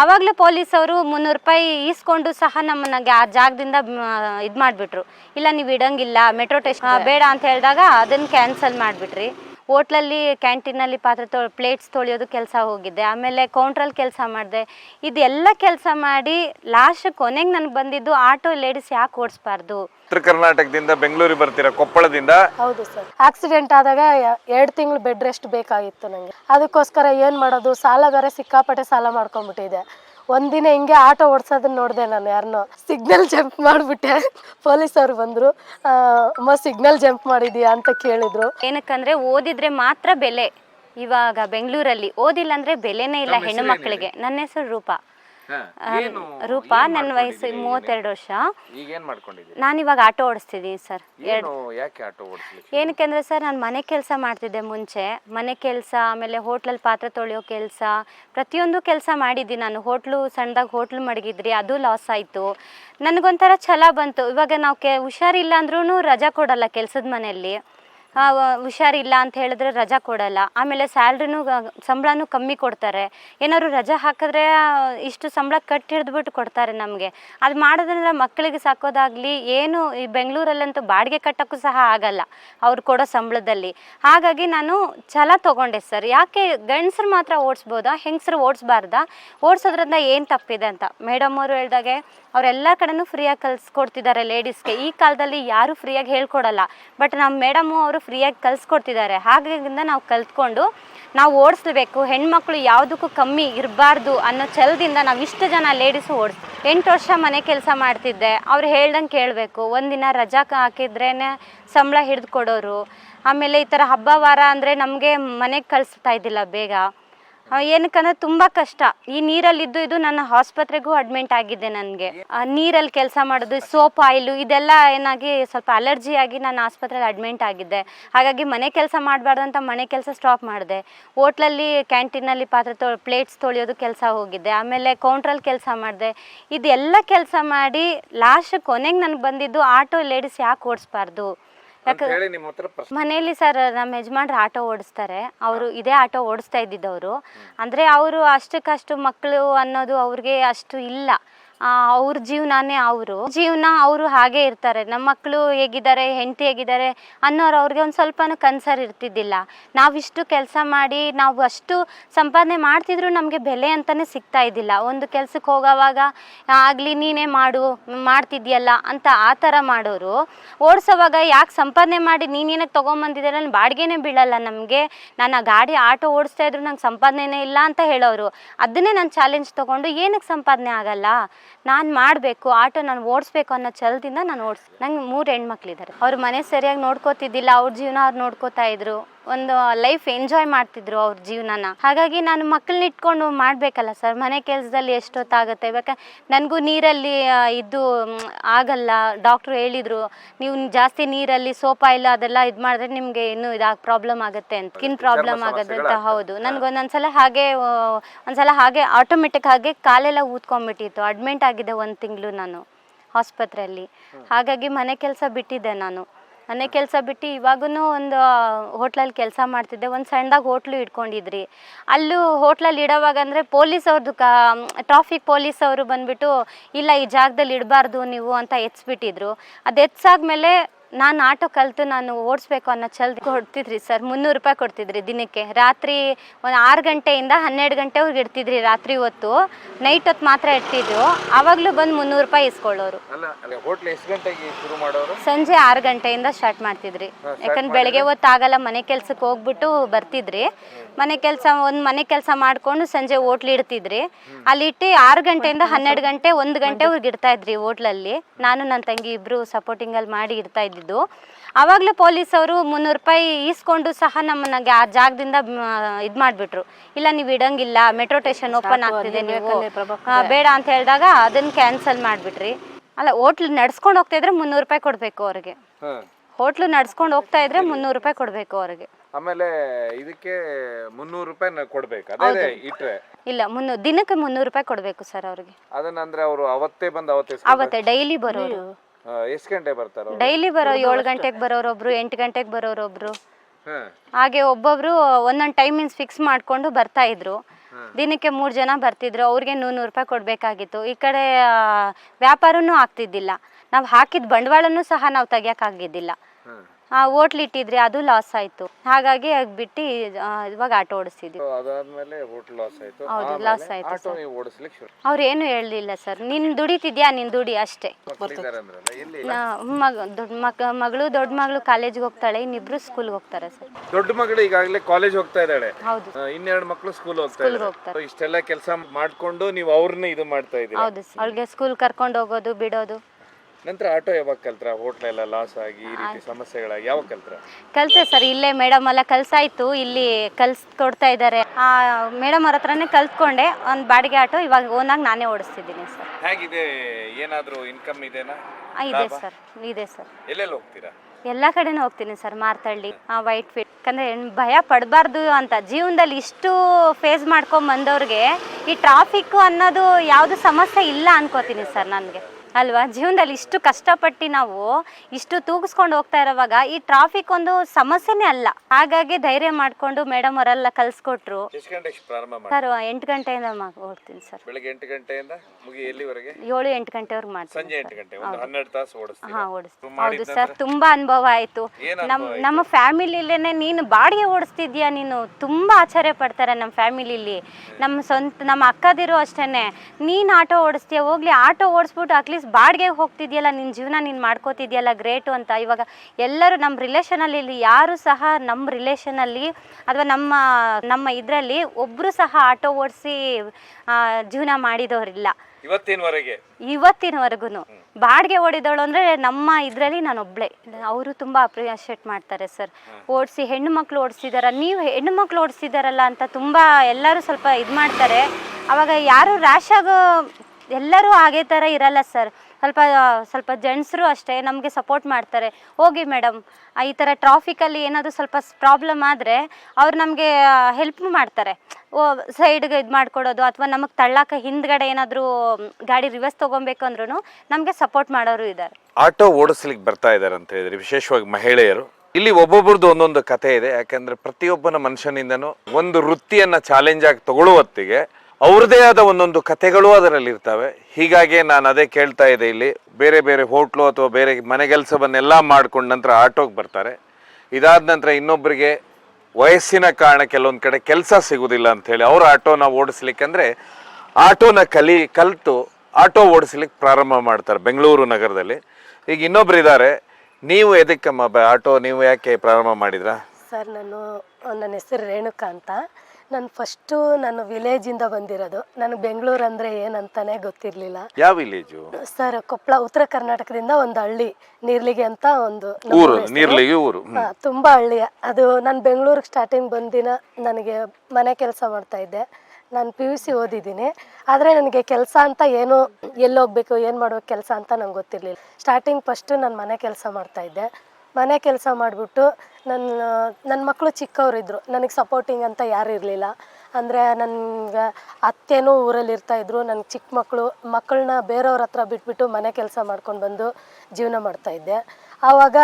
ಅವಾಗಲೇ ಪೊಲೀಸ್ ಅವರು ಮುನ್ನೂರು ರೂಪಾಯಿ ಈಸ್ಕೊಂಡು ಸಹ ನಮ್ಮನ್ನ ಆ ಜಾಗದಿಂದ ಇದು ಮಾಡಿಬಿಟ್ರು. ಇಲ್ಲ, ನೀವು ಇಡಂಗಿಲ್ಲ, ಮೆಟ್ರೋ ಟೇಷನ್ ಬೇಡ ಅಂತ ಹೇಳಿದಾಗ ಅದನ್ನು ಕ್ಯಾನ್ಸಲ್ ಮಾಡಿಬಿಟ್ರಿ. ಹೋಟ್ಲಲ್ಲಿ, ಕ್ಯಾಂಟೀನಲ್ಲಿ ಪಾತ್ರೆ ತೊ ಪ್ಲೇಟ್ಸ್ ತೊಳೆಯೋದು ಕೆಲಸ ಹೋಗಿದ್ದೆ ಆಮೇಲೆ ಕೌಂಟ್ರಲ್ಲಿ ಕೆಲಸ ಮಾಡಿದೆ. ಇದೆಲ್ಲ ಕೆಲಸ ಮಾಡಿ ಲಾಸ್ಟ್ ಕೊನೆಗೆ ನನಗೆ ಬಂದಿದ್ದು ಆಟೋ ಲೇಡೀಸ್ ಯಾಕೆ ಓಡಿಸ್ಬಾರ್ದು? ಉತ್ತರ ಕರ್ನಾಟಕದಿಂದ ಬೆಂಗಳೂರಿಗೆ ಬರ್ತೀರಾ? ಕೊಪ್ಪಳದಿಂದ? ಹೌದು ಸರ್. ಆಕ್ಸಿಡೆಂಟ್ ಆದಾಗ ಎರಡು ತಿಂಗಳು ಬೆಡ್ ರೆಸ್ಟ್ ಬೇಕಾಗಿತ್ತು ನಂಗೆ. ಅದಕ್ಕೋಸ್ಕರ ಏನು ಮಾಡೋದು? ಸಾಲಗಾರ ಬೇರೆ ಸಿಕ್ಕಾಪಟ್ಟೆ ಸಾಲ ಮಾಡ್ಕೊಂಡ್ಬಿಟ್ಟಿದೆ. ಒಂದಿನ ಹಿಂಗೆ ಆಟೋ ಓಡಿಸೋದನ್ನ ನೋಡಿದೆ ನಾನು ಯಾರನ್ನೋ ಸಿಗ್ನಲ್ ಜಂಪ್ ಮಾಡಿಬಿಟ್ಟೆ. ಪೊಲೀಸವ್ರು ಬಂದರು. ಅಮ್ಮ ಸಿಗ್ನಲ್ ಜಂಪ್ ಮಾಡಿದ್ಯಾ? ಅಂತ ಕೇಳಿದ್ರು. ಏನಕ್ಕಂದ್ರೆ ಓದಿದ್ರೆ ಮಾತ್ರ ಬೆಲೆ ಇವಾಗ ಬೆಂಗಳೂರಲ್ಲಿ. ಓದಿಲ್ಲ ಅಂದ್ರೆ ಬೆಲೆನೇ ಇಲ್ಲ ಹೆಣ್ಣು ಮಕ್ಕಳಿಗೆ. ನನ್ನ ಹೆಸರು ರೂಪಾ. ರೂಪಾ ನನ್ನ ವಯಸ್ಸು ಮೂವತ್ತೆರಡು ವರ್ಷ. ನಾನು ಇವಾಗ ಆಟೋ ಓಡಿಸ್ತಿದ್ದೀನಿ ಸರ್. ಏನಕ್ಕೆ ಸರ್ ನಾನು ಮನೆ ಕೆಲಸ ಮಾಡ್ತಿದ್ದೆ ಮುಂಚೆ. ಮನೆ ಕೆಲಸ ಆಮೇಲೆ ಹೋಟ್ಲಲ್ಲಿ ಪಾತ್ರೆ ತೊಳೆಯೋ ಕೆಲಸ. ಪ್ರತಿಯೊಂದು ಕೆಲಸ ಮಾಡಿದ್ದೀನಿ ನಾನು. ಹೋಟ್ಲು ಸಣ್ಣದಾಗ ಹೋಟ್ಲು ಮಡಗಿದ್ರಿ ಅದು ಲಾಸ್ ಆಯಿತು. ನನಗೊಂಥರ ಛಲ ಬಂತು. ಇವಾಗ ನಾವು ಕೆ ಹುಷಾರಿಲ್ಲ ಅಂದ್ರೂ ರಜಾ ಕೊಡಲ್ಲ ಕೆಲಸದ ಮನೆಯಲ್ಲಿ. ಹುಷಾರಿಲ್ಲ ಅಂತ ಹೇಳಿದ್ರೆ ರಜಾ ಕೊಡಲ್ಲ. ಆಮೇಲೆ ಸ್ಯಾಲ್ರಿನೂ, ಸಂಬಳನೂ ಕಮ್ಮಿ ಕೊಡ್ತಾರೆ. ಏನಾದ್ರು ರಜಾ ಹಾಕಿದ್ರೆ ಇಷ್ಟು ಸಂಬಳ ಕಟ್ಟಿ ಹಿಡಿದ್ಬಿಟ್ಟು ಕೊಡ್ತಾರೆ ನಮಗೆ. ಅದು ಮಾಡೋದ್ರಿಂದ ಮಕ್ಕಳಿಗೆ ಸಾಕೋದಾಗಲಿ, ಏನು ಈ ಬೆಂಗಳೂರಲ್ಲಂತೂ ಬಾಡಿಗೆ ಕಟ್ಟೋಕ್ಕೂ ಸಹ ಆಗಲ್ಲ ಅವ್ರು ಕೊಡೋ ಸಂಬಳದಲ್ಲಿ. ಹಾಗಾಗಿ ನಾನು ಛಲ ತೊಗೊಂಡೆ ಸರ್. ಯಾಕೆ ಗಂಡಸ್ರು ಮಾತ್ರ ಓಡಿಸ್ಬೋದಾ, ಹೆಂಗಸರು ಓಡಿಸ್ಬಾರ್ದಾ? ಓಡಿಸೋದ್ರಿಂದ ಏನು ತಪ್ಪಿದೆ ಅಂತ. ಮೇಡಮ್ ಅವರು ಹೇಳಿದಾಗೆ, ಅವರೆಲ್ಲ ಕಡೆನೂ ಫ್ರೀಯಾಗಿ ಕಲಿಸ್ಕೊಡ್ತಿದ್ದಾರೆ ಲೇಡೀಸ್ಗೆ ಈ ಕಾಲದಲ್ಲಿ ಯಾರೂ ಫ್ರೀಯಾಗಿ ಹೇಳ್ಕೊಡಲ್ಲ. ಬಟ್ ನಮ್ಮ ಮೇಡಮು ಅವರು ಫ್ರೀಯಾಗಿ ಕಲಿಸ್ಕೊಡ್ತಿದ್ದಾರೆ. ಹಾಗಾಗಿಂದ ನಾವು ಕಲ್ತ್ಕೊಂಡು ನಾವು ಓಡಿಸ್ಬೇಕು. ಹೆಣ್ಮಕ್ಳು ಯಾವುದಕ್ಕೂ ಕಮ್ಮಿ ಇರಬಾರ್ದು ಅನ್ನೋ ಛಲದಿಂದ ನಾವು ಇಷ್ಟು ಜನ ಲೇಡೀಸು ಓಡಿಸ್, ಎಂಟು ವರ್ಷ ಮನೆ ಕೆಲಸ ಮಾಡ್ತಿದ್ದೆ. ಅವ್ರು ಹೇಳ್ದಂಗೆ ಕೇಳಬೇಕು. ಒಂದಿನ ರಜಾ ಹಾಕಿದ್ರೇ ಸಂಬಳ ಹಿಡಿದು ಕೊಡೋರು. ಆಮೇಲೆ ಈ ಥರ ಹಬ್ಬ ವಾರ ಅಂದರೆ ನಮಗೆ ಮನೆಗೆ ಕಳಿಸ್ತಾ ಇದ್ದಿಲ್ಲ ಬೇಗ. ಏನಕ್ಕಂದ್ರೆ ತುಂಬ ಕಷ್ಟ. ಈ ನೀರಲ್ಲಿ ಇದ್ದು ಇದು ನನ್ನ ಆಸ್ಪತ್ರೆಗೂ ಅಡ್ಮಿಂಟ್ ಆಗಿದೆ ನನಗೆ. ನೀರಲ್ಲಿ ಕೆಲಸ ಮಾಡೋದು, ಸೋಪ್, ಆಯಿಲು, ಇದೆಲ್ಲ ಏನಾಗಿ ಸ್ವಲ್ಪ ಅಲರ್ಜಿ ಆಗಿ ನಾನು ಆಸ್ಪತ್ರೆಗೆ ಅಡ್ಮಿಂಟ್ ಆಗಿದ್ದೆ. ಹಾಗಾಗಿ ಮನೆ ಕೆಲಸ ಮಾಡಬಾರ್ದು ಅಂತ ಮನೆ ಕೆಲಸ ಸ್ಟಾಪ್ ಮಾಡಿದೆ. ಹೋಟ್ಲಲ್ಲಿ ಕ್ಯಾಂಟೀನಲ್ಲಿ ಪಾತ್ರೆ ತೊಳೆ ಪ್ಲೇಟ್ಸ್ ತೊಳೆಯೋದು ಕೆಲಸ ಹೋಗಿದ್ದೆ. ಆಮೇಲೆ ಕೌಂಟ್ರಲ್ಲಿ ಕೆಲಸ ಮಾಡಿದೆ. ಇದೆಲ್ಲ ಕೆಲಸ ಮಾಡಿ ಲಾಸ್ಟ್ ಕೊನೆಗೆ ನನಗೆ ಬಂದಿದ್ದು, ಆಟೋ ಲೇಡೀಸ್ ಯಾಕೆ ಓಡಿಸ್ಬಾರ್ದು? ಹೇಳಿ ನಿಮ್ಮ ಹತ್ರ ಪ್ರಶ್ನೆ. ಮನೆಯಲ್ಲಿ ಸರ್ ನಮ್ಮ ಯಜಮಾನ್ರು ಆಟೋ ಓಡಿಸ್ತಾರೆ. ಅವರು ಇದೇ ಆಟೋ ಓಡಿಸ್ತಾ ಇದ್ದಿದ್ದವರು. ಅಂದ್ರೆ ಅವರು ಅಷ್ಟಕ್ಕಷ್ಟು ಮಕ್ಕಳು ಅನ್ನೋದು ಅವ್ರಿಗೆ ಅಷ್ಟು ಇಲ್ಲ. ಅವ್ರ ಜೀವನಾನೇ ಅವರು. ಜೀವನ ಅವರು ಹಾಗೆ ಇರ್ತಾರೆ. ನಮ್ಮ ಮಕ್ಕಳು ಹೇಗಿದ್ದಾರೆ, ಹೆಂಡತಿ ಹೇಗಿದ್ದಾರೆ ಅನ್ನೋರು ಅವ್ರಿಗೆ ಒಂದು ಸ್ವಲ್ಪನೂ ಕನ್ಸರ್ ಇರ್ತಿದ್ದಿಲ್ಲ. ನಾವಿಷ್ಟು ಕೆಲಸ ಮಾಡಿ, ನಾವು ಅಷ್ಟು ಸಂಪಾದನೆ ಮಾಡ್ತಿದ್ರು ನಮಗೆ ಬೆಲೆ ಅಂತಲೇ ಸಿಗ್ತಾ ಇದ್ದಿಲ್ಲ. ಒಂದು ಕೆಲಸಕ್ಕೆ ಹೋಗೋವಾಗ ಆಗಲಿ, ನೀನೇ ಮಾಡು, ಮಾಡ್ತಿದ್ಯಲ್ಲ ಅಂತ ಆ ಥರ ಮಾಡೋರು. ಓಡಿಸೋವಾಗ ಯಾಕೆ ಸಂಪಾದನೆ ಮಾಡಿ ನೀನೇನಕ್ಕೆ ತೊಗೊಂಬಂದಿದ್ದೀರ ನಾನು ಬಾಡಿಗೆನೇ ಬೀಳಲ್ಲ ನಮಗೆ. ನಾನು ಆ ಗಾಡಿ, ಆಟೋ ಓಡಿಸ್ತಾ ಇದ್ರು ನಂಗೆ ಸಂಪಾದನೆನೇ ಇಲ್ಲ ಅಂತ ಹೇಳೋರು. ಅದನ್ನೇ ನಾನು ಚಾಲೆಂಜ್ ತೊಗೊಂಡು ಏನಕ್ಕೆ ಸಂಪಾದನೆ ಆಗಲ್ಲ? ನಾನು ಮಾಡಬೇಕು, ಆಟೋ ನಾನು ಓಡಿಸ್ಬೇಕು ಅನ್ನೋ ಛಲದಿಂದ ನಾನು ಓಡಿಸ್, ನಂಗೆ ಮೂರು ಹೆಣ್ಮಕ್ಳಿದ್ದಾರೆ ಅವ್ರ ಮನೆ ಸರಿಯಾಗಿ ನೋಡ್ಕೋತಿದ್ದಿಲ್ಲ, ಅವ್ರ ಜೀವನ ಅವ್ರು ನೋಡ್ಕೋತಾ ಇದ್ರು. ಒಂದು ಲೈಫ್ ಎಂಜಾಯ್ ಮಾಡ್ತಿದ್ರು ಅವ್ರ ಜೀವನನ. ಹಾಗಾಗಿ ನಾನು ಮಕ್ಕಳನ್ನ ಇಟ್ಕೊಂಡು ಮಾಡಬೇಕಲ್ಲ ಸರ್ ಮನೆ ಕೆಲಸದಲ್ಲಿ ಎಷ್ಟೊತ್ತಾಗುತ್ತೆ? ಬೇಕಾ ನನಗೂ ನೀರಲ್ಲಿ ಇದ್ದು ಆಗಲ್ಲ. ಡಾಕ್ಟ್ರು ಹೇಳಿದರು ನೀವು ಜಾಸ್ತಿ ನೀರಲ್ಲಿ ಸೋಪಾ ಇಲ್ಲ ಅದೆಲ್ಲ ಇದು ಮಾಡಿದ್ರೆ ನಿಮಗೆ ಇನ್ನೂ ಇದಾಗ ಪ್ರಾಬ್ಲಮ್ ಆಗುತ್ತೆ ಅಂತ. ಸ್ಕಿನ್ ಪ್ರಾಬ್ಲಮ್ ಆಗುತ್ತೆ ಅಂತ. ಹೌದು. ನನಗೆ ಒಂದೊಂದ್ಸಲ ಹಾಗೆ ಒಂದ್ಸಲ ಹಾಗೆ ಆಟೋಮೆಟಿಕ್ ಹಾಗೆ ಕಾಲೆಲ್ಲ ಊದ್ಕೊಂಡ್ಬಿಟ್ಟಿತ್ತು ಅಡ್ಮಿಂಟ್ ಆಗಿದೆ ಒಂದು ತಿಂಗಳು ನಾನು ಆಸ್ಪತ್ರೆಯಲ್ಲಿ. ಹಾಗಾಗಿ ಮನೆ ಕೆಲಸ ಬಿಟ್ಟಿದ್ದೆ ನಾನು. ಮನೆ ಕೆಲಸ ಬಿಟ್ಟು ಇವಾಗೂ ಒಂದು ಹೋಟ್ಲಲ್ಲಿ ಕೆಲಸ ಮಾಡ್ತಿದ್ದೆ. ಒಂದು ಸಣ್ಣದಾಗ ಹೋಟ್ಲು ಇಟ್ಕೊಂಡಿದ್ರಿ. ಅಲ್ಲೂ ಹೋಟ್ಲಲ್ಲಿ ಇಡೋವಾಗ ಅಂದರೆ ಪೊಲೀಸ್ ಅವ್ರದ್ದು ಕಾ, ಟ್ರಾಫಿಕ್ ಪೊಲೀಸ್ ಅವರು ಬಂದುಬಿಟ್ಟು, ಇಲ್ಲ, ಈ ಜಾಗದಲ್ಲಿ ಇಡಬಾರ್ದು ನೀವು ಅಂತ ಎತ್ಸ್ಬಿಟ್ಟಿದ್ರು. ಅದು ಎತ್ಸಾದ್ಮೇಲೆ ನಾನು ಆಟೋ ಕಲಿತು ನಾನು ಓಡಿಸ್ಬೇಕು ಅನ್ನೋ ಛಲ್ ಕೊಡ್ತಿದ್ರಿ ಸರ್ ಮುನ್ನೂರು ರೂಪಾಯಿ ಕೊಡ್ತಿದ್ರಿ ದಿನಕ್ಕೆ. ರಾತ್ರಿ ಒಂದು ಆರು ಗಂಟೆಯಿಂದ ಹನ್ನೆರಡು ಗಂಟೆವರೆಗೆ ಇಡ್ತಿದ್ರಿ ರಾತ್ರಿ ಹೊತ್ತು. ನೈಟ್ ಹೊತ್ತು ಮಾತ್ರ ಇಡ್ತಿದ್ರು. ಆವಾಗಲೂ ಬಂದು ಮುನ್ನೂರು ರೂಪಾಯಿ ಇಸ್ಕೊಳ್ಳೋರು. ಅಲ್ಲ ಅಲ್ಲ ಸಂಜೆ ಆರು ಗಂಟೆಯಿಂದ ಸ್ಟಾರ್ಟ್ ಮಾಡ್ತಿದ್ರಿ. ಯಾಕಂದ್ರೆ ಬೆಳಗ್ಗೆ ಹೊತ್ತು ಆಗಲ್ಲ ಮನೆ ಕೆಲ್ಸಕ್ಕೆ ಹೋಗ್ಬಿಟ್ಟು ಬರ್ತಿದ್ರಿ. ಮನೆ ಕೆಲಸ ಒಂದು ಮನೆ ಕೆಲಸ ಮಾಡ್ಕೊಂಡು ಸಂಜೆ ಹೋಟ್ಲ್ ಇಡ್ತಿದ್ರಿ. ಅಲ್ಲಿಟ್ಟು ಆರು ಗಂಟೆಯಿಂದ ಹನ್ನೆರಡು ಗಂಟೆ ಒಂದು ಗಂಟೆವರೆಗೆ ಇಡ್ತಾ ಇದ್ರಿ ಹೋಟ್ಲಲ್ಲಿ ನಾನು ನನ್ನ ತಂಗಿ ಇಬ್ರು ಸಪೋರ್ಟಿಂಗಲ್ಲಿ ಮಾಡಿ ಇಡ್ತಾ ಇದ್ದಿದ್ದು ಆವಾಗಲೇ ಪೊಲೀಸ್ ಅವರು ಮುನ್ನೂರು ರೂಪಾಯಿ ಈಸ್ಕೊಂಡು ಸಹ ನಮ್ಮನ್ನ ಆ ಜಾಗದಿಂದ ಇದು ಮಾಡಿಬಿಟ್ರು. ಇಲ್ಲ ನೀವು ಇಡಂಗಿಲ್ಲ ಮೆಟ್ರೋ ಸ್ಟೇಷನ್ ಓಪನ್ ಆಗ್ತಿದೆ ನೀವು ಬೇಡ ಅಂತ ಹೇಳಿದಾಗ ಅದನ್ನು ಕ್ಯಾನ್ಸಲ್ ಮಾಡಿಬಿಟ್ರಿ. ಅಲ್ಲ ಹೋಟ್ಲ್ ನಡ್ಸ್ಕೊಂಡು ಹೋಗ್ತಾ ಇದ್ರೆ ಮುನ್ನೂರು ರೂಪಾಯಿ ಕೊಡಬೇಕು ಅವ್ರಿಗೆ. ಹೋಟ್ಲು ನಡ್ಸ್ಕೊಂಡು ಹೋಗ್ತಾ ಇದ್ರೆ ಮುನ್ನೂರು ರೂಪಾಯಿ ಕೊಡಬೇಕು ಅವ್ರಿಗೆ. ಆಮೇಲೆ ಇದಕ್ಕೆ ಮುನ್ನೂರು ರೂಪಾಯಿ ಕೊಡ್ಬೇಕು. ಅದೇ ಇಟ್ರೆ. ಇಲ್ಲ ಮುನ್ನೂರು ದಿನಕ್ಕೆ ಮುನ್ನೂರು ರೂಪಾಯಿ ಕೊಡಬೇಕು ಸರ್ ಅವ್ರಿಗೆ. ಅದನ್ನ ಅಂದ್ರೆ ಅವರು ಅವತ್ತೇ ಬಂದು ಅವತ್ತೇ ಅವತ್ತೇ ಡೈಲಿ ಬರೋರು ಎಷ್ಟು ಗಂಟೆ ಬರ್ತಾರ? ಅವ್ರು? ಡೈಲಿ ಬರೋ ಏಳು ಗಂಟೆಗೆ ಬರೋರೊಬ್ರು ಎಂಟು ಗಂಟೆಗೆ ಬರೋರೊಬ್ರು. ಹ. ಹಾಗೆ ಒಬ್ಬೊಬ್ರು ಒಂದೊಂದು ಟೈಮಿಂಗ್ಸ್ ಫಿಕ್ಸ್ ಮಾಡ್ಕೊಂಡು ಬರ್ತಾ ಇದ್ರು. ದಿನಕ್ಕೆ ಮೂರು ಜನ ಬರ್ತಿದ್ರು ಅವ್ರಿಗೆ ನೂರು ನೂರು ರೂಪಾಯಿ ಕೊಡಬೇಕಾಗಿತ್ತು. ಈ ಕಡೆ ಆ, ವ್ಯಾಪಾರನೂ ಆಗ್ತಿದ್ದಿಲ್ಲ. ನಾವು ಹಾಕಿದ ಬಂಡವಾಳನೂ ಸಹ ನಾವು ತೆಗಿಯೋಕ್ಕಾಗಿದ್ದಿಲ್ಲ ಹ್ಮ್. ಆ ಹೋಟ್ಲ್ ಇಟ್ಟಿದ್ರಿ ಅದು ಲಾಸ್ ಆಯಿತು. ಹಾಗಾಗಿ ಅದು ಬಿಟ್ಟು ಇವಾಗ ಆಟೋ ಓಡಿಸಿದ್ವಿ ಅದಾದ್ಮೇಲೆ ಹೋಟೆಲ್ ಲಾಸ್ ಆಯ್ತು. ಹೌದು, ಆಮೇಲೆ loss ಆಟೋ ನೀವು ಓಡಿಸ್ಲಿಕ್ಕೆ ಶುರು ಅವ್ರು ಏನು ಹೇಳಲಿಲ್ಲ ಸರ್. ನಿನ್ ದುಡಿತಿದ್ಯಾ ನಿನ್ ದುಡಿ ಅಷ್ಟೇ. ಮಕ್ಕಳಿದ್ದಾರೆ ಅಂದ್ರಲ್ಲ ಎಲ್ಲಿ? ನಾ- ಮಗ ದೊಡ್ಡ ಮಗ ಮಗಳು ದೊಡ್ಡ ಮಗಳು ಕಾಲೇಜ್ಗೆ ಹೋಗ್ತಾಳೆ ಇನ್ನಿಬ್ರು ಸ್ಕೂಲ್ಗೆ ಹೋಗ್ತಾರೆ ಸರ್. ದೊಡ್ಡ ಮಗಳು ಈಗಾಗಲೇ ಕಾಲೇಜ್ ಹೋಗ್ತಾ ಇದ್ದಾಳೆ. ಹೌದು. ಆ, ಇನ್ನೆರಡು ಮಕ್ಕಳು ಸ್ಕೂಲ್ ಹೋಗ್ತಾ ಸ್ಕೂಲ್ಗೆ ಇದ್ದಾರೆ. ಹೋಗ್ತಾರೆ. ಇಷ್ಟೆಲ್ಲ ಕೆಲಸ ಮಾಡ್ಕೊಂಡು ನೀವು ಅವ್ರನ್ನ ಇದು ಮಾಡ್ತಾ ಇದ್ದೀರಾ? ಹೌದು ಸರ್. ಅವಳಿಗೆ ಸ್ಕೂಲ್ ಕರ್ಕೊಂಡು ಹೋಗೋದು ಬಿಡೋದು. ನಂತರ ಆಟೋ ಯಾವಾಗ ಕಲ್ತ್ರ? ಹೋಟ್ಲ್ ಎಲ್ಲ ಲಾಸ್ ಆಗಿ ಈ ರೀತಿ ಸಮಸ್ಯೆಗಳಾಗಿ ಯಾವಾಗ ಕಲ್ತ್ರ? ಕಲಿತೆ ಸರ್ ಇಲ್ಲೇ ಮೇಡಮ್ ಎಲ್ಲ ಕಲ್ಸಾಯ್ತು ಇಲ್ಲಿ ಕಲ್ಸ್ ಕೊಡ್ತಾ ಇದ್ದಾರೆ ಮೇಡಮ್ ಅವ್ರ ಹತ್ರನೇ ಕಲ್ತ್ಕೊಂಡೆ ಒಂದು ಬಾಡಿಗೆ ಆಟೋ ಇವಾಗ ಓನಾಗಿ ನಾನೇ ಓಡಿಸ್ತಿದ್ದೀನಿ ಸರ್. ಹೇಗಿದೆ? ಏನಾದರೂ ಇನ್ಕಮ್ ಇದೆನಾ? ಆ, ಇದೆ ಸರ್ ಇದೆ ಸರ್. ಎಲ್ಲೆಲ್ಲಿ ಹೋಗ್ತೀರಾ? ಎಲ್ಲ ಕಡೆನೂ ಹೋಗ್ತೀನಿ ಸರ್ ಮಾರ್ತಳ್ಳಿ ವೈಟ್ ಫೀಟ್ ಯಾಕಂದರೆ ಭಯ ಪಡಬಾರ್ದು ಅಂತ ಜೀವನದಲ್ಲಿ ಇಷ್ಟು ಫೇಸ್ ಮಾಡ್ಕೊಂಡು ಬಂದವ್ರಿಗೆ ಈ ಟ್ರಾಫಿಕ್ಕು ಅನ್ನೋದು ಯಾವುದು ಸಮಸ್ಯೆ ಇಲ್ಲ ಅನ್ಕೋತೀನಿ ಸರ್ ನನಗೆ. ಅಲ್ವಾ? ಜೀವನದಲ್ಲಿ ಇಷ್ಟು ಕಷ್ಟಪಟ್ಟು ನಾವು ಇಷ್ಟು ತೂಗಿಸ್ಕೊಂಡು ಹೋಗ್ತಾ ಇರೋವಾಗ ಈ ಟ್ರಾಫಿಕ್ ಒಂದು ಸಮಸ್ಯೆನೇ ಅಲ್ಲ. ಹಾಗಾಗಿ ಧೈರ್ಯ ಮಾಡಿಕೊಂಡು ಮೇಡಮ್ ಅವರೆಲ್ಲ ಕಲಿಸ್ಕೊಟ್ರು. ಸರ್ ಎಂಟು ಗಂಟೆಯಿಂದ ಹೋಗ್ತೀನಿ ಸರ್ ಬೆಳಗ್ಗೆ ಎಂಟು ಗಂಟೆಯಿಂದ ಎಲ್ಲಿವರೆಗೆ? ಏಳು ಎಂಟು ಗಂಟೆವರೆಗೆ ಮಾಡ್ತೀನಿ ಸಂಜೆ ಎಂಟು ಗಂಟೆ ಒಂದು ಹನ್ನೆರಡು ತಾಸು ಓಡಿಸ್ತೀರಾ? ಹಾಂ ಓಡಿಸ್ತೀನಿ. ಹೌದು ಸರ್ ತುಂಬ ಅನುಭವ ಆಯಿತು. ನಮ್ಮ ನಮ್ಮ ಫ್ಯಾಮಿಲಿಲೇನೆ ನೀನು ಬಾಡಿಗೆ ಓಡಿಸ್ತಿದ್ಯಾ? ನೀನು ತುಂಬ ಆಶ್ಚರ್ಯ ಪಡ್ತಾರೆ ನಮ್ಮ ಫ್ಯಾಮಿಲಿಲಿ ನಮ್ಮ ಸ್ವಂತ ನಮ್ಮ ಅಕ್ಕದಿರು ಅಷ್ಟೇ ನೀನು ಆಟೋ ಓಡಿಸ್ತೀಯ? ಹೋಗ್ಲಿ ಆಟೋ ಓಡಿಸ್ಬಿಟ್ಟು ಅಟ್ಲೀಸ್ಟ್ ಬಾಡಿಗೆಗೆ ಹೋಗ್ತಿದ್ಯಲ್ಲ ನಿನ್ನ ಜೀವನ ನೀನು ಮಾಡ್ಕೋತಿದ್ಯಲ್ಲ ಗ್ರೇಟು ಅಂತ. ಇವಾಗ ಎಲ್ಲರೂ ನಮ್ಮ ರಿಲೇಷನಲ್ಲಿ ಇಲ್ಲಿ ಯಾರು ಸಹ ನಮ್ಮ ರಿಲೇಷನಲ್ಲಿ ಅಥವಾ ನಮ್ಮ ನಮ್ಮ ಇದರಲ್ಲಿ ಒಬ್ಬರು ಸಹ ಆಟೋ ಓಡಿಸಿ ಜೀವನ ಮಾಡಿದವರಿಲ್ಲ. ಇವತ್ತಿನವರೆಗೆ? ಇವತ್ತಿನವರೆಗೂ ಬಾಡಿಗೆ ಓಡಿದವಳು ಅಂದರೆ ನಮ್ಮ ಇದರಲ್ಲಿ ನಾನು ಒಬ್ಳೆ. ಅವರು ತುಂಬ ಅಪ್ರಿಷಿಯೇಟ್ ಮಾಡ್ತಾರೆ ಸರ್. ಓಡಿಸಿ ಹೆಣ್ಣು ಮಕ್ಕಳು ಓಡಿಸಿದಾರ. ನೀವು ಹೆಣ್ಣು ಮಕ್ಕಳು ಓಡಿಸಿದಾರಲ್ಲ ಅಂತ ತುಂಬ ಎಲ್ಲರೂ ಸ್ವಲ್ಪ ಇದು ಮಾಡ್ತಾರೆ ಅವಾಗ ಯಾರು ರ್ಯಾಶಾಗ ಎಲ್ಲರೂ ಹಾಗೆ ಥರ ಇರಲ್ಲ ಸರ್. ಸ್ವಲ್ಪ ಸ್ವಲ್ಪ ಜೆಂಟ್ಸರು ಅಷ್ಟೇ ನಮಗೆ ಸಪೋರ್ಟ್ ಮಾಡ್ತಾರೆ. ಹೋಗಿ ಮೇಡಮ್ ಈ ಥರ ಟ್ರಾಫಿಕಲ್ಲಿ ಏನಾದರೂ ಸ್ವಲ್ಪ ಪ್ರಾಬ್ಲಮ್ ಆದರೆ ಅವ್ರು ನಮಗೆ ಹೆಲ್ಪ್ ಮಾಡ್ತಾರೆ. ಓ ಸೈಡ್ಗೆ ಇದು ಮಾಡ್ಕೊಡೋದು ಅಥವಾ ನಮಗೆ ತಳ್ಳಾಕ ಹಿಂದ್ಗಡೆ ಏನಾದರೂ ಗಾಡಿ ರಿವರ್ಸ್ ತೊಗೊಬೇಕು ಅಂದ್ರೂ ನಮಗೆ ಸಪೋರ್ಟ್ ಮಾಡೋರು ಇದ್ದಾರೆ. ಆಟೋ ಓಡಿಸ್ಲಿಕ್ಕೆ ಬರ್ತಾ ಇದ್ದಾರೆ ಅಂತ ಹೇಳಿದ್ರೆ, ವಿಶೇಷವಾಗಿ ಮಹಿಳೆಯರು. ಇಲ್ಲಿ ಒಬ್ಬೊಬ್ರದ್ದು ಒಂದೊಂದು ಕತೆ ಇದೆ, ಯಾಕಂದ್ರೆ ಪ್ರತಿಯೊಬ್ಬನ ಮನುಷ್ಯನಿಂದನೂ ಒಂದು ವೃತ್ತಿಯನ್ನು ಚಾಲೆಂಜ್ ಆಗಿ ತಗೊಳ್ಳುವತ್ತಿಗೆ ಅವ್ರದೇ ಆದ ಒಂದೊಂದು ಕಥೆಗಳು ಅದರಲ್ಲಿ ಇರ್ತವೆ ಹೀಗಾಗಿ ನಾನು ಅದೇ ಕೇಳ್ತಾ ಇದ್ದೆ ಇಲ್ಲಿ, ಬೇರೆ ಬೇರೆ ಹೋಟ್ಲು ಅಥವಾ ಬೇರೆ ಮನೆಗೆಲಸವನ್ನೆಲ್ಲ ಮಾಡ್ಕೊಂಡ ನಂತರ ಆಟೋಗೆ ಬರ್ತಾರೆ. ಇದಾದ ನಂತರ ಇನ್ನೊಬ್ಬರಿಗೆ ವಯಸ್ಸಿನ ಕಾರಣ ಕೆಲವೊಂದು ಕಡೆ ಕೆಲಸ ಸಿಗೋದಿಲ್ಲ ಅಂತ ಹೇಳಿ ಅವ್ರ ಆಟೋನ ಓಡಿಸ್ಲಿಕ್ಕೆ ಅಂದ್ರೆ ಆಟೋನ ಕಲಿ, ಕಲಿತು ಆಟೋ ಓಡಿಸ್ಲಿಕ್ಕೆ ಪ್ರಾರಂಭ ಮಾಡ್ತಾರೆ ಬೆಂಗಳೂರು ನಗರದಲ್ಲಿ. ಈಗ ಇನ್ನೊಬ್ರು ಇದ್ದಾರೆ ನೀವು ಎದಕ್ಕಮ್ಮ ಆಟೋ ನೀವು ಯಾಕೆ ಪ್ರಾರಂಭ ಮಾಡಿದ್ರಾ? ಸರ್, ನಾನು, ನನ್ನ ಹೆಸರು ರೇಣುಕಾ ಅಂತ. ನಾನು ಫಸ್ಟು ನಾನು ವಿಲೇಜಿಂದ ಬಂದಿರೋದು. ನನಗೆ ಬೆಂಗಳೂರು ಅಂದರೆ ಏನಂತಾನೆ ಗೊತ್ತಿರಲಿಲ್ಲ. ಯಾವ ವಿಲೇಜು ಸರ್ ಕೊಪ್ಪಳ ಉತ್ತರ ಕರ್ನಾಟಕದಿಂದ ಒಂದು ಹಳ್ಳಿ ನೀರ್ಲಿಗೆ ಅಂತ ಒಂದು ನಮ್ಮ ಊರು ಹೆಸರು. ನೀರ್ಲಿಗೆ ಊರು. ಹಾ, ತುಂಬಾ ಹಳ್ಳಿ. ಅದು ನಾನು ಬೆಂಗಳೂರಿಗೆ ಸ್ಟಾರ್ಟಿಂಗ್ ಬಂದಿನ ನನಗೆ ಮನೆ ಕೆಲಸ ಮಾಡ್ತಾ ಇದ್ದೆ. ನಾನು ಪಿ ಯು ಸಿ ಓದಿದ್ದೀನಿ. ಆದರೆ ನನಗೆ ಕೆಲಸ ಅಂತ ಏನು ಎಲ್ಲಿ ಹೋಗ್ಬೇಕು ಏನು ಮಾಡ್ಬೇಕು ಕೆಲಸ ಅಂತ ನಂಗೆ ಗೊತ್ತಿರಲಿಲ್ಲ. ಸ್ಟಾರ್ಟಿಂಗ್ ಫಸ್ಟು ನಾನು ಮನೆ ಕೆಲಸ ಮಾಡ್ತಾ ಇದ್ದೆ. ಮನೆ ಕೆಲಸ ಮಾಡಿಬಿಟ್ಟು ನನ್ನ ನನ್ನ ಮಕ್ಕಳು ಚಿಕ್ಕವರಿದ್ದರು ನನಗೆ ಸಪೋರ್ಟಿಂಗ್ ಅಂತ ಯಾರು ಇರಲಿಲ್ಲ. ಅಂದರೆ ನನಗೆ ಅತ್ತೆನೂ ಊರಲ್ಲಿ ಇರ್ತಾಯಿದ್ರು ನನ್ನ ಚಿಕ್ಕ ಮಕ್ಕಳು ಮಕ್ಕಳನ್ನ ಬೇರೆಯವ್ರ ಹತ್ರ ಬಿಟ್ಬಿಟ್ಟು ಮನೆ ಕೆಲಸ ಮಾಡ್ಕೊಂಡು ಬಂದು ಜೀವನ ಮಾಡ್ತಾಯಿದ್ದೆ ಆವಾಗ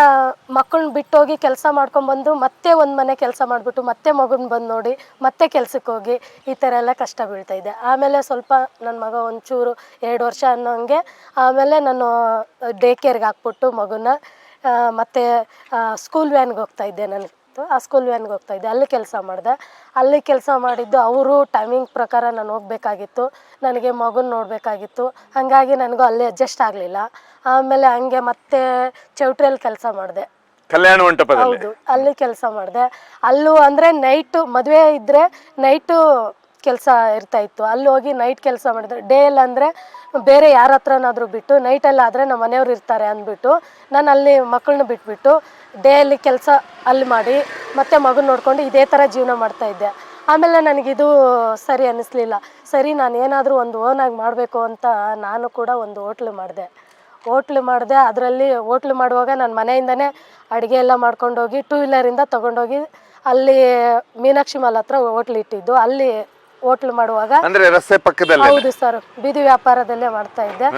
ಮಕ್ಕಳನ್ನ ಬಿಟ್ಟೋಗಿ ಕೆಲಸ ಮಾಡ್ಕೊಂಡ್ಬಂದು ಮತ್ತೆ ಒಂದು ಮನೆ ಕೆಲಸ ಮಾಡಿಬಿಟ್ಟು ಮತ್ತೆ ಮಗನ ಬಂದು ನೋಡಿ ಮತ್ತೆ ಕೆಲ್ಸಕ್ಕೆ ಹೋಗಿ ಈ ಥರ ಎಲ್ಲ ಕಷ್ಟ ಬೀಳ್ತಾಯಿದ್ದೆ ಆಮೇಲೆ ಸ್ವಲ್ಪ ನನ್ನ ಮಗ ಒಂಚೂರು ಎರಡು ವರ್ಷ ಅನ್ನೋಂಗೆ ಆಮೇಲೆ ನಾನು ಡೇ ಕೇರ್ಗೆ ಹಾಕ್ಬಿಟ್ಟು ಮಗುನ ಮತ್ತೆ ಸ್ಕೂಲ್ ವ್ಯಾನ್ಗೆ ಹೋಗ್ತಾ ಇದ್ದೆ ನಾನು. ಆ ಸ್ಕೂಲ್ ವ್ಯಾನ್ಗೆ ಹೋಗ್ತಾ ಇದ್ದೆ. ಅಲ್ಲಿ ಕೆಲಸ ಮಾಡಿದೆ. ಅಲ್ಲಿ ಕೆಲಸ ಮಾಡಿದ್ದು ಅವರು ಟೈಮಿಂಗ್ ಪ್ರಕಾರ ನಾನು ಹೋಗ್ಬೇಕಾಗಿತ್ತು. ನನಗೆ ಮಗುನ ನೋಡಬೇಕಾಗಿತ್ತು. ಹಾಗಾಗಿ ನನಗೂ ಅಲ್ಲಿ ಅಡ್ಜಸ್ಟ್ ಆಗಲಿಲ್ಲ. ಆಮೇಲೆ ಹಂಗೆ ಮತ್ತೆ ಚೌಟ್ರಿಯಲ್ಲಿ ಕೆಲಸ ಮಾಡಿದೆ. ಕಲ್ಯಾಣ ಮಂಟಪದಲ್ಲಿ. ಹೌದು. ಅಲ್ಲಿ ಕೆಲಸ ಮಾಡಿದೆ. ಅಲ್ಲೂ ಅಂದರೆ ನೈಟು ಮದುವೆ ಇದ್ದರೆ ನೈಟು ಕೆಲಸ ಇರ್ತಾ ಇತ್ತು. ಅಲ್ಲಿ ಹೋಗಿ ನೈಟ್ ಕೆಲಸ ಮಾಡಿದ್ರೆ. ಡೇ ಅಲ್ಲಿ ಅಂದರೆ ಬೇರೆ ಯಾರ ಹತ್ರನಾದರೂ ಬಿಟ್ಟು ಅಲ್ಲಿ ಆದರೆ ನಮ್ಮ ಮನೆಯವ್ರು ಇರ್ತಾರೆ ಅಂದ್ಬಿಟ್ಟು, ನಾನು ಅಲ್ಲಿ ಮಕ್ಕಳನ್ನ ಬಿಟ್ಬಿಟ್ಟು ಡೇ ಅಲ್ಲಿ ಕೆಲಸ ಅಲ್ಲಿ ಮಾಡಿ, ಮತ್ತೆ ಮಗು ನೋಡ್ಕೊಂಡು ಇದೇ ಥರ ಜೀವನ ಮಾಡ್ತಾ ಇದ್ದೆ. ಆಮೇಲೆ ನನಗಿದು ಸರಿ ಅನ್ನಿಸ್ಲಿಲ್ಲ ಸರಿ, ನಾನು ಏನಾದರೂ ಒಂದು ಓನಾಗಿ ಮಾಡಬೇಕು ಅಂತ ನಾನು ಕೂಡ ಒಂದು ಹೋಟ್ಲು ಮಾಡಿದೆ. ಹೋಟ್ಲು ಮಾಡಿದೆ, ಅದರಲ್ಲಿ ಹೋಟ್ಲು ಮಾಡುವಾಗ ನಾನು ಮನೆಯಿಂದನೇ ಅಡುಗೆ ಎಲ್ಲ ಮಾಡ್ಕೊಂಡೋಗಿ ಟೂ ವೀಲರಿಂದ ತೊಗೊಂಡೋಗಿ ಅಲ್ಲಿ ಮೀನಾಕ್ಷಿ ಮಾಲ್ ಹತ್ರ ಹೋಟ್ಲ್ ಇಟ್ಟಿದ್ದು. ಅಲ್ಲಿ ಹೋಟ್ಲು ಮಾಡುವಾಗ. ಅಂದ್ರೆ ರಸ್ತೆ ಪಕ್ಕದಲ್ಲಿ? ಹೌದು ಸರ್ ಬೀದಿ ವ್ಯಾಪಾರದಲ್ಲೇ ಮಾಡ್ತಾ ಇದ್ದೆ.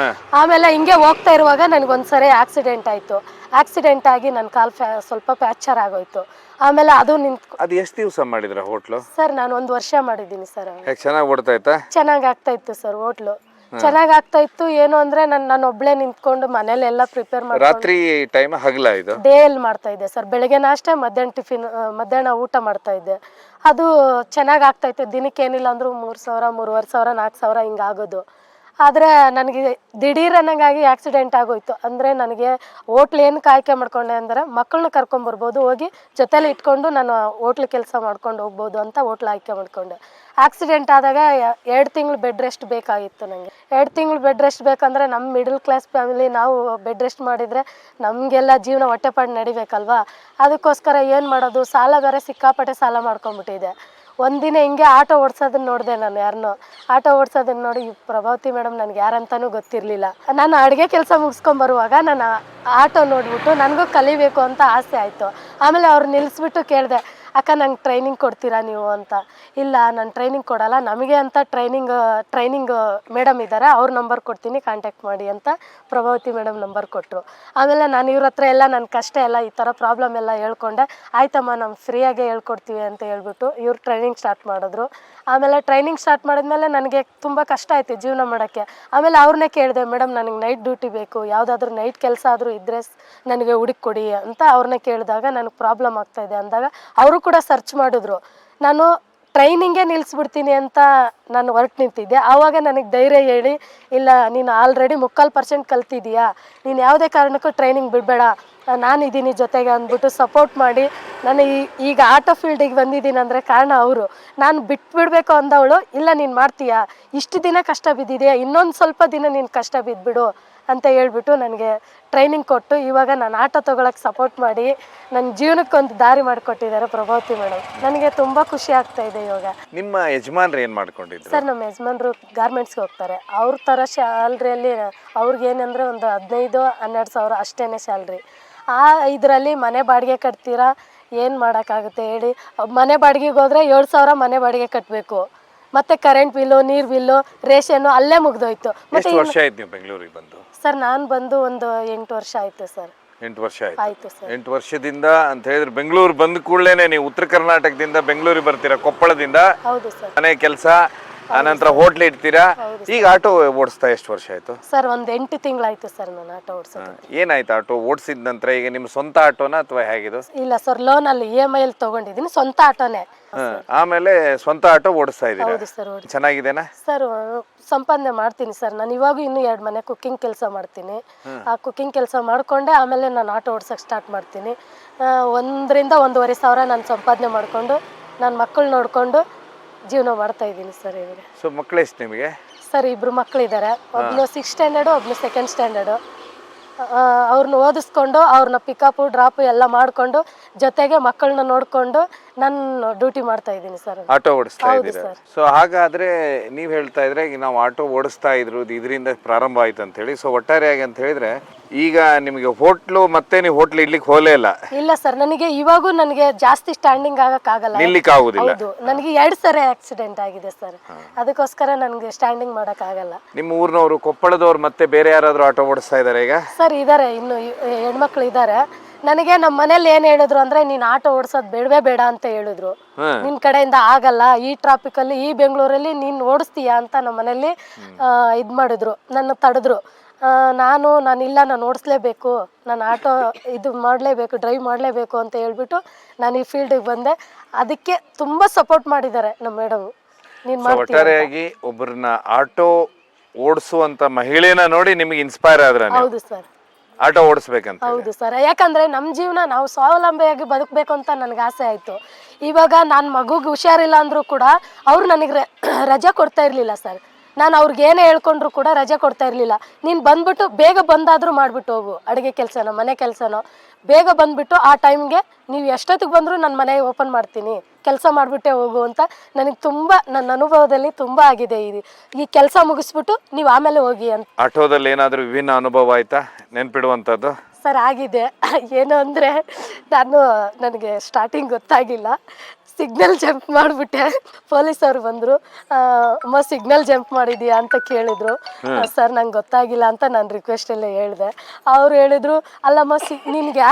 ಆಮೇಲೆ ಹಿಂಗೆ ಹೋಗ್ತಾ ಇರುವಾಗ ನನಗೊಂದ್ಸರಿ ಆಕ್ಸಿಡೆಂಟ್ ಆಯ್ತು. ಆಕ್ಸಿಡೆಂಟ್ ಆಗಿ ನನ್ನ ಕಾಲ್ ಫ್ಯಾ ಸ್ವಲ್ಪ ಫ್ಯಾಕ್ಚರ್ ಆಗೋಯ್ತು. ಆಮೇಲೆ ಅದು ನಿಂತ್ ಅದು ಎಷ್ಟು ದಿವಸ ಮಾಡಿದ್ರ ಹೋಟ್ಲು? ಸರ್ ನಾನು ಒಂದ್ ವರ್ಷ ಮಾಡಿದ್ದೀನಿ ಸರ್. ಚೆನ್ನಾಗಿ ಓಡ್ತಾ ಇತ್ತಾ? ಚೆನ್ನಾಗಿ ಆಗ್ತಾ ಇತ್ತು ಸರ್ ಹೋಟ್ಲು. ಚೆನ್ನಾಗಿ ಆಗ್ತಾ ಇತ್ತು ಏನು ಅಂದ್ರೆ ನನ್ ನಾನು ಒಬ್ಳೆ ನಿಂತ್ಕೊಂಡು ಮನೇಲೆಲ್ಲ ಪ್ರಿಪೇರ್ ಮಾಡಿ ರಾತ್ರಿ ಟೈಮ್ ಹಗಲ ಇದು? ಡೇ ಅಲ್ಲಿ ಮಾಡ್ತಾ ಇದ್ದೆ ಸರ್. ಬೆಳಗ್ಗೆ ನಾಷ್ಟೇ ಮಧ್ಯಾಹ್ನ ಟಿಫಿನ್ ಮಧ್ಯಾಹ್ನ ಊಟ ಮಾಡ್ತಾ ಇದ್ದೆ ಅದು ಚೆನ್ನಾಗಿ ಆಗ್ತಾ ಇತ್ತು ದಿನಕ್ಕೆ ಏನಿಲ್ಲ ಅಂದ್ರೂ ಮೂರು ಸಾವಿರ ಮೂರುವರೆ ಸಾವಿರ ನಾಲ್ಕು ಸಾವಿರ ಹಿಂಗ್ ಆಗೋದು. ಆದ್ರೆ ನನಗೆ ದಿಢೀರ್ ಅನ್ನಂಗಾಗಿ ಆಕ್ಸಿಡೆಂಟ್ ಆಗೋಯ್ತು. ಅಂದ್ರೆ ನನಗೆ ಹೋಟ್ಲ್ ಏನಕ್ಕೆ ಆಯ್ಕೆ ಮಾಡ್ಕೊಂಡೆ ಅಂದ್ರೆ ಮಕ್ಕಳನ್ನ ಕರ್ಕೊಂಬರ್ಬೋದು ಹೋಗಿ ಜೊತೆಲಿ ಇಟ್ಕೊಂಡು ನಾನು ಹೋಟ್ಲ್ ಕೆಲಸ ಮಾಡ್ಕೊಂಡು ಹೋಗ್ಬೋದು ಅಂತ ಹೋಟ್ಲ್ ಆಯ್ಕೆ ಮಾಡ್ಕೊಂಡೆ. ಆಕ್ಸಿಡೆಂಟ್ ಆದಾಗ ಎರಡು ತಿಂಗಳು ಬೆಡ್ ರೆಸ್ಟ್ ಬೇಕಾಗಿತ್ತು ನನಗೆ ಎರಡು ತಿಂಗಳು ಬೆಡ್ ರೆಸ್ಟ್ ಬೇಕಂದ್ರೆ ನಮ್ಮ ಮಿಡಲ್ ಕ್ಲಾಸ್ ಫ್ಯಾಮಿಲಿ ನಾವು ಬೆಡ್ ರೆಸ್ಟ್ ಮಾಡಿದರೆ ನಮಗೆಲ್ಲ ಜೀವನ ಹೊಟ್ಟೆಪಾಡು ನಡಿಬೇಕಲ್ವಾ? ಅದಕ್ಕೋಸ್ಕರ ಏನು ಮಾಡೋದು? ಸಾಲ ಬೇರೆ ಸಿಕ್ಕಾಪಟ್ಟೆ ಸಾಲ ಮಾಡ್ಕೊಂಬಿಟ್ಟಿದೆ ಒಂದಿನ ಹಿಂಗೆ ಆಟೋ ಓಡಿಸೋದನ್ನ ನೋಡಿದೆ ನಾನು ಯಾರನ್ನೋ ಆಟೋ ಓಡಿಸೋದನ್ನ ನೋಡಿ ಪ್ರಭಾವತಿ ಮೇಡಮ್ ನನಗೆ ಯಾರಂತನೂ ಗೊತ್ತಿರಲಿಲ್ಲ. ನಾನು ಅಡುಗೆ ಕೆಲಸ ಮುಗಿಸ್ಕೊಂಬರುವಾಗ ನಾನು ಆಟೋ ನೋಡ್ಬಿಟ್ಟು ನನಗೂ ಕಲಿಬೇಕು ಅಂತ ಆಸೆ ಆಯಿತು. ಆಮೇಲೆ ಅವ್ರು ನಿಲ್ಲಿಸ್ಬಿಟ್ಟು ಕೇಳಿದೆ ಅಕ್ಕ, ನಂಗೆ ಟ್ರೈನಿಂಗ್ ಕೊಡ್ತೀರಾ ನೀವು? ಅಂತ. ಇಲ್ಲ, ನಾನು ಟ್ರೈನಿಂಗ್ ಕೊಡಲ್ಲ. ನಮಗೆ ಅಂತ ಟ್ರೈನಿಂಗ್ ಟ್ರೈನಿಂಗ್ ಮೇಡಮ್ ಇದ್ದಾರೆ ಅವ್ರ ನಂಬರ್ ಕೊಡ್ತೀನಿ ಕಾಂಟ್ಯಾಕ್ಟ್ ಮಾಡಿ ಅಂತ ಪ್ರಭಾವತಿ ಮೇಡಮ್ ನಂಬರ್ ಕೊಟ್ಟರು ಆಮೇಲೆ ನಾನು ಇವ್ರ ಹತ್ರ ಎಲ್ಲ ನನ್ನ ಕಷ್ಟ ಎಲ್ಲ, ಈ ಥರ ಪ್ರಾಬ್ಲಮ್ ಎಲ್ಲ ಹೇಳ್ಕೊಂಡೆ. ಆಯ್ತಮ್ಮ ನಮ್ಮ ಫ್ರೀಯಾಗೆ ಹೇಳ್ಕೊಡ್ತೀವಿ ಅಂತ ಹೇಳ್ಬಿಟ್ಟು ಇವ್ರು ಟ್ರೈನಿಂಗ್ ಸ್ಟಾರ್ಟ್ ಮಾಡಿದ್ರು. ಆಮೇಲೆ ಟ್ರೈನಿಂಗ್ ಸ್ಟಾರ್ಟ್ ಮಾಡಿದ್ಮೇಲೆ ನನಗೆ ತುಂಬ ಕಷ್ಟ ಆಯಿತು ಜೀವನ ಮಾಡೋಕ್ಕೆ. ಆಮೇಲೆ ಅವ್ರನ್ನೇ ಕೇಳಿದೆ, ಮೇಡಮ್, ನನಗೆ ನೈಟ್ ಡ್ಯೂಟಿ ಬೇಕು. ಯಾವುದಾದ್ರೂ ನೈಟ್ ಕೆಲಸ ಆದರೂ ಇದ್ದರೆ ನನಗೆ ಹುಡುಕಿ ಕೊಡಿ ಅಂತ ಅವ್ರನ್ನ ಕೇಳಿದಾಗ ನನಗೆ ಪ್ರಾಬ್ಲಮ್ ಆಗ್ತಾಯಿದೆ ಅಂದಾಗ ಅವರು ಕೂಡ ಸರ್ಚ್ ಮಾಡಿದ್ರು. ನಾನು ಟ್ರೈನಿಂಗೇ ನಿಲ್ಲಿಸ್ಬಿಡ್ತೀನಿ ಅಂತ ನಾನು ಹೊರಟು ನಿಂತಿದ್ದೆ. ಆವಾಗ ನನಗೆ ಧೈರ್ಯ ಹೇಳಿ, ಇಲ್ಲ, ನೀನು ಆಲ್ರೆಡಿ ಮುಕ್ಕಾಲು ಪರ್ಸೆಂಟ್ ಕಲ್ತಿದ್ದೀಯಾ ನೀನು ಯಾವುದೇ ಕಾರಣಕ್ಕೂ ಟ್ರೈನಿಂಗ್ ಬಿಡಬೇಡ. ನಾನು ಇದ್ದೀನಿ ಜೊತೆಗೆ ಅಂದ್ಬಿಟ್ಟು ಸಪೋರ್ಟ್ ಮಾಡಿ. ನಾನು ಈ ಈಗ ಆಟೋ ಫೀಲ್ಡಿಗೆ ಬಂದಿದ್ದೀನಿ ಅಂದರೆ ಕಾರಣ ಅವರು. ನಾನು ಬಿಟ್ಬಿಡ್ಬೇಕು ಅಂದವಳು ಇಲ್ಲ ನೀನು ಮಾಡ್ತೀಯಾ? ಇಷ್ಟು ದಿನ ಕಷ್ಟ ಬಿದ್ದಿದೆಯಾ? ಇನ್ನೊಂದು ಸ್ವಲ್ಪ ದಿನ ನೀನು ಕಷ್ಟ ಬಿದ್ದುಬಿಡು ಅಂತ ಹೇಳ್ಬಿಟ್ಟು ನನಗೆ ಟ್ರೈನಿಂಗ್ ಕೊಟ್ಟು ಇವಾಗ ನಾನು ಆಟೋ ತೊಗೊಳಕ್ಕೆ ಸಪೋರ್ಟ್ ಮಾಡಿ ನನ್ನ ಜೀವನಕ್ಕೊಂದು ದಾರಿ ಮಾಡಿಕೊಟ್ಟಿದ್ದಾರೆ ಪ್ರಭಾವತಿ ಮೇಡಮ್ ನನಗೆ ತುಂಬ ಖುಷಿ ಆಗ್ತಾ ಇದೆ ಇವಾಗ. ನಿಮ್ಮ ಯಜಮಾನ್ರು ಏನು ಮಾಡ್ಕೊಂಡಿದ್ರು? ಸರ್ ನಮ್ಮ ಯಜಮಾನ್ರು ಗಾರ್ಮೆಂಟ್ಸ್ಗೆ ಹೋಗ್ತಾರೆ. ಅವ್ರ ಥರ ಶ್ಯಾಲ್ರಿಯಲ್ಲಿ ಅವ್ರಿಗೆ ಏನಂದರೆ ಒಂದು ಹದಿನೈದು ಹನ್ನೆರಡು ಸಾವಿರ ಅಷ್ಟೇ ಸ್ಯಾಲ್ರಿ ಆ ಇದರಲ್ಲಿ ಮನೆ ಬಾಡಿಗೆ ಕಟ್ತೀರಾ? ಏನು ಮಾಡೋಕ್ಕಾಗುತ್ತೆ ಹೇಳಿ. ಮನೆ ಬಾಡಿಗೆಗೆ ಹೋದರೆ ಏಳು ಸಾವಿರ ಮನೆ ಬಾಡಿಗೆ ಕಟ್ಟಬೇಕು ಮತ್ತೆ ಕರೆಂಟ್ ಬಿಲ್ಲು ನೀರು ಬಿಲ್ಲು ರೇಷನ್ನು ಅಲ್ಲೇ ಮುಗ್ದೋಯ್ತು. ಮತ್ತೆ ಎಷ್ಟು ವರ್ಷ ಆಯ್ತು ನೀವು ಬೆಂಗಳೂರಿಗೆ ಬಂದು? ಸರ್ ನಾನು ಬಂದು ಒಂದು ಎಂಟು ವರ್ಷ ಆಯ್ತು ಸರ್. ಎಂಟು ವರ್ಷ ಆಯ್ತು. ಆಯಿತು ಸರ್. ಎಂಟು ವರ್ಷದಿಂದ ಅಂತ ಹೇಳಿದ್ರೆ ಬೆಂಗಳೂರು ಬಂದ ಕೂಡಲೇ ನೀವು ಉತ್ತರ ಕರ್ನಾಟಕದಿಂದ ಬೆಂಗಳೂರಿಗೆ ಬರ್ತೀರಾ? ಕೊಪ್ಪಳದಿಂದ? ಹೌದು ಸರ್. ಮನೆ ಕೆಲಸ ಆನಂತರ ಹೋಟ್ಲ್ ಇಡ್ತೀರಾ? ಈಗ ಆಟೋ ಓಡಿಸ್ತಾ ಎಷ್ಟು ವರ್ಷ ಆಯ್ತು? ಸರ್ ಒಂದ್ ಎಂಟು ತಿಂಗಳಾಯ್ತು ಸರ್ ನಾನು ಆಟೋ ಓಡಿಸೋದು ಏನಾಯ್ತು ಆಟೋ ಓಡಿಸಿದ ನಂತರ ಈಗ ನಿಮ್ ಸ್ವಂತ ಆಟೋನ ಅಥವಾ ಹೇಗಿದು? ಇಲ್ಲ ಸರ್ ಲೋನಲ್ಲಿ ಇ ಎಂ ಐ ಅಲ್ಲಿ ತಗೊಂಡಿದ್ದೀನಿ ಸ್ವಂತ ಆಟೋನೇ. ಆಮೇಲೆ ಸ್ವಂತ ಆಟೋ ಓಡಿಸ್ತಾ ಇದ್ದೀರಾ? ಹೌದು ಸರ್ ಓಡಿ ಚೆನ್ನಾಗಿದೆನಾ ಸರ್ ಸಂಪಾದನೆ ಮಾಡ್ತೀನಿ ಸರ್ ನಾನು ಇವಾಗ ಇನ್ನು ಎರಡು ಮನೆ ಕುಕ್ಕಿಂಗ್ ಕೆಲಸ ಮಾಡ್ತೀನಿ. ಆ ಕುಕ್ಕಿಂಗ್ ಕೆಲಸ ಮಾಡ್ಕೊಂಡೆ ಆಮೇಲೆ ನಾನು ಆಟೋ ಓಡ್ಸೋಕ್ಕೆ ಸ್ಟಾರ್ಟ್ ಮಾಡ್ತೀನಿ. ಆ, ಒಂದರಿಂದ ಒಂದೂವರೆ ಸಾವಿರ ನಾನು ಸಂಪಾದನೆ ಮಾಡಿಕೊಂಡು ನನ್ನ ಮಕ್ಕಳು ನೋಡಿಕೊಂಡು ಜೀವನ ಮಾಡ್ತಾ ಇದ್ದೀನಿ ಸರ್ ಇವಾಗ ಸೊ ಮಕ್ಕಳು ಎಷ್ಟು ನಿಮಗೆ? ಸರ್ ಇಬ್ಬರು ಮಕ್ಕಳಿದ್ದಾರೆ ಒಬ್ಬನು ಸಿಕ್ಸ್ ಸ್ಟ್ಯಾಂಡರ್ಡು ಒಬ್ಬನು ಸೆಕೆಂಡ್ ಸ್ಟ್ಯಾಂಡರ್ಡು ಅವ್ರನ್ನ ಓದಿಸ್ಕೊಂಡು ಅವ್ರನ್ನ ಪಿಕಪ್ಪು ಡ್ರಾಪ್ ಎಲ್ಲ ಮಾಡಿಕೊಂಡು ಜೊತೆಗೆ ಮಕ್ಕಳನ್ನ ನೋಡಿಕೊಂಡು ನಾನು ಡ್ಯೂಟಿ ಮಾಡ್ತಾ ಇದ್ದೀನಿ ಸರ್. ಆಟೋ ಓಡಿಸ್ತಾ ಹೌದು ಇದ್ದೀರಾ? ಸರ್. ಸೊ ಹಾಗಾದ್ರೆ ನೀವು ಹೇಳ್ತಾ ಇದ್ರೆ ಈಗ ನಾವು ಆಟೋ ಓಡಿಸ್ತಾ ಇದ್ರು ಇದರಿಂದ ಪ್ರಾರಂಭ ಆಯ್ತು ಅಂತ ಹೇಳಿ ಸೊ ಒಟ್ಟಾರೆಯಾಗಿ ಅಂತ ಹೇಳಿದ್ರೆ ಈಗ ನಿಮಗೆ ಹೋಟ್ಲು ಮತ್ತೆ ನೀವು ಹೋಟ್ಲ್ ಇಡ್ಲಿಕ್ಕೆ ಹೋಲೇ ಇಲ್ಲ. ಇಲ್ಲ ಸರ್ ನನಗೆ ಇವಾಗೂ ನನಗೆ ಜಾಸ್ತಿ ಸ್ಟ್ಯಾಂಡಿಂಗ್ ಆಗಕ್ಕಾಗಲ್ಲ. ನಿಲ್ಲಿಕ್ಕೆ ಆಗುದಿಲ್ಲ. ಹೌದು ನನಗೆ ಎರಡು ಸರಿ ಆಕ್ಸಿಡೆಂಟ್ ಆಗಿದೆ ಸರ್. ಅದಕ್ಕೋಸ್ಕರ ನನಗೆ ಸ್ಟ್ಯಾಂಡಿಂಗ್ ಮಾಡಕ್ ಆಗಲ್ಲ ನಿಮ್ಮ ಊರಿನವರು ಕೊಪ್ಪಳದವ್ರು ಮತ್ತೆ ಬೇರೆ ಯಾರಾದ್ರೂ ಆಟೋ ಓಡಿಸ್ತಾ ಇದ್ದಾರೆ ಈಗ? ಸರ್ ಇದ್ದಾರೆ ಇನ್ನು ಹೆಣ್ಮಕ್ಳು ಇದ್ದಾರೆ ನನಗೆ ನಮ್ಮ ಮನೇಲಿ ಏನ್ ಹೇಳಿದ್ರು ಅಂದ್ರೆ ನೀನ್ ಆಟೋ ಓಡಿಸೋದ್ ಬೇಡವೇ ಬೇಡ ಅಂತ ಹೇಳಿದ್ರು. ನಿನ್ ಕಡೆಯಿಂದ ಆಗಲ್ಲ ಈ ಟ್ರಾಫಿಕ್ ಅಲ್ಲಿ ಈ ಬೆಂಗಳೂರಲ್ಲಿ ನೀನ್ ಓಡಿಸ್ತೀಯಾ ಅಂತ ನಮ್ಮ ಮನೇಲಿ ಇದ್ ಮಾಡಿದ್ರು ನನ್ನ ತಡೆದ್ರು. ನಾನು ನಾನಿಲ್ಲ ನಾನು ಓಡಿಸ್ಲೇಬೇಕು ನಾನು ಆಟೋ ಇದು ಮಾಡಲೇಬೇಕು ಡ್ರೈವ್ ಮಾಡಲೇಬೇಕು ಅಂತ ಹೇಳ್ಬಿಟ್ಟು ನಾನು ಈ ಫೀಲ್ಡಿಗೆ ಬಂದೆ. ಅದಕ್ಕೆ ತುಂಬ ಸಪೋರ್ಟ್ ಮಾಡಿದ್ದಾರೆ ನಮ್ಮ ಮೇಡಮ್ ನೀನು ಮಾಡ್ತೀಯ ಒಟ್ಟಾರೆಯಾಗಿ ಒಬ್ಬರನ್ನ ಆಟೋ ಓಡಿಸುವಂತ ಮಹಿಳೆನ ನೋಡಿ ನಿಮಗೆ ಇನ್ಸ್ಪೈರ್ ಆದ್ರ ನೀವು? ಹೌದು ಸರ್ ಆಟೋ ಓಡಿಸ್ಬೇಕಂತ. ಹೌದು ಸರ್ ಯಾಕಂದ್ರೆ ನಮ್ಮ ಜೀವನ ನಾವು ಸ್ವಾವಲಂಬಿಯಾಗಿ ಬದುಕಬೇಕು ಅಂತ ನನಗೆ ಆಸೆ ಆಯಿತು. ಇವಾಗ ನಾನು ಮಗುಗೆ ಹುಷಾರಿಲ್ಲ ಅಂದರೂ ಕೂಡ ಅವ್ರು ನನಗೆ ರಜೆ ಕೊಡ್ತಾ ಇರಲಿಲ್ಲ ಸರ್ ನಾನು ಅವ್ರಿಗೆ ಏನೇ ಹೇಳ್ಕೊಂಡ್ರು ಕೂಡ ರಜೆ ಕೊಡ್ತಾ ಇರಲಿಲ್ಲ. ನೀನು ಬಂದ್ಬಿಟ್ಟು ಬೇಗ ಬಂದಾದರೂ ಮಾಡಿಬಿಟ್ಟು ಹೋಗು. ಅಡುಗೆ ಕೆಲಸನೋ, ಮನೆ ಕೆಲಸನೋ. ಬೇಗ ಬಂದ್ಬಿಟ್ಟು ಆ ಟೈಮ್ಗೆ ನೀವು ಎಷ್ಟೊತ್ತಿಗೆ ಬಂದರೂ ನನ್ನ ಮನೆ ಓಪನ್ ಮಾಡ್ತೀನಿ. ಕೆಲಸ ಮಾಡಿಬಿಟ್ಟೆ ಹೋಗು ಅಂತ ನನಗೆ ತುಂಬ ನನ್ನ ಅನುಭವದಲ್ಲಿ ತುಂಬ ಆಗಿದೆ ಇದು ಈ ಕೆಲಸ ಮುಗಿಸ್ಬಿಟ್ಟು ನೀವು ಆಮೇಲೆ ಹೋಗಿ ಅಂತ. ಆಟೋದಲ್ಲಿ ಏನಾದರೂ ವಿಭಿನ್ನ ಅನುಭವ ಆಯಿತಾ? ನೆನ್ಪಿಡುವಂಥದ್ದು? ಸರ್ ಆಗಿದೆ. ಏನು ಅಂದರೆ ನಾನು ನನಗೆ ಸ್ಟಾರ್ಟಿಂಗ್ ಗೊತ್ತಾಗಿಲ್ಲ. ಸಿಗ್ನಲ್ ಜಂಪ್ ಮಾಡಿಬಿಟ್ಟೆ. ಪೊಲೀಸ್ ಅವರು ಬಂದರು ಅಮ್ಮ ಸಿಗ್ನಲ್ ಜಂಪ್ ಮಾಡಿದೀಯಾ? ಅಂತ ಕೇಳಿದ್ರು. ಸರ್ ನಂಗೆ ಗೊತ್ತಾಗಿಲ್ಲ ಅಂತ ನಾನು ರಿಕ್ವೆಸ್ಟ್ ಎಲ್ಲ ಹೇಳಿದೆ. ಅವ್ರು ಹೇಳಿದರು ಅಲ್ಲಮ್ಮ ಸಿ ನಿನಗೆ